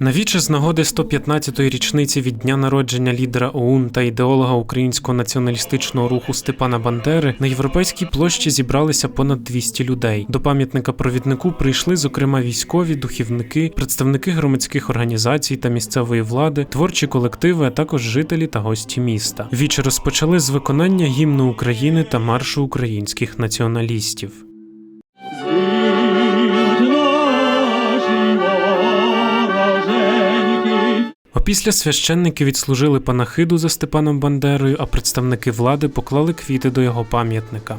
Навіче з нагоди 115-ї річниці від дня народження лідера ОУН та ідеолога українського націоналістичного руху Степана Бандери на європейській площі зібралися понад 200 людей. До пам'ятника провіднику прийшли, зокрема, військові, духівники, представники громадських організацій та місцевої влади, творчі колективи, а також жителі та гості міста. Віче розпочали з виконання гімну України та маршу українських націоналістів. Опісля священники відслужили панахиду за Степаном Бандерою, а представники влади поклали квіти до його пам'ятника.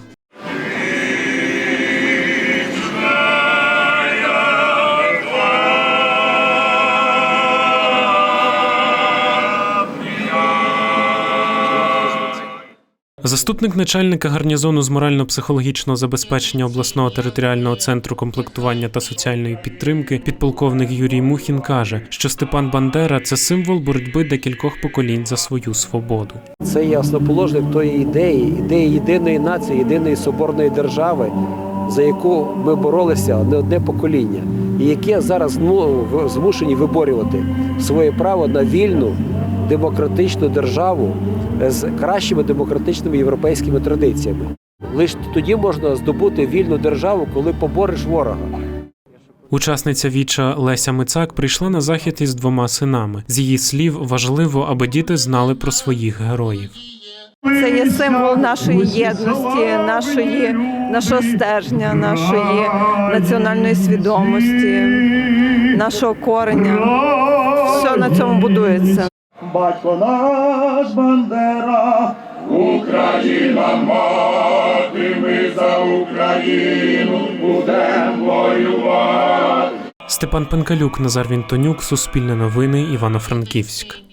Заступник начальника гарнізону з морально-психологічного забезпечення обласного територіального центру комплектування та соціальної підтримки, підполковник Юрій Мухін каже, що Степан Бандера це символ боротьби декількох поколінь за свою свободу. Це є основоположник тої ідеї, ідеї єдиної нації, єдиної соборної держави, за яку ми боролися не одне покоління, і яке зараз ну, змушені виборювати своє право на вільну демократичну державу з кращими демократичними європейськими традиціями. Лише тоді можна здобути вільну державу, коли побореш ворога. Учасниця віча Леся Мицак прийшла на захід із двома синами. З її слів, важливо, аби діти знали про своїх героїв. Це є символ нашої єдності, нашої, нашого стержня, нашої національної свідомості, нашого кореня. Все на цьому будується. Батько наш Бандера, Україна мати, ми за Україну будемо воювати. Степан Пенкалюк, Назар Вінтонюк, Суспільне новини, Івано-Франківськ.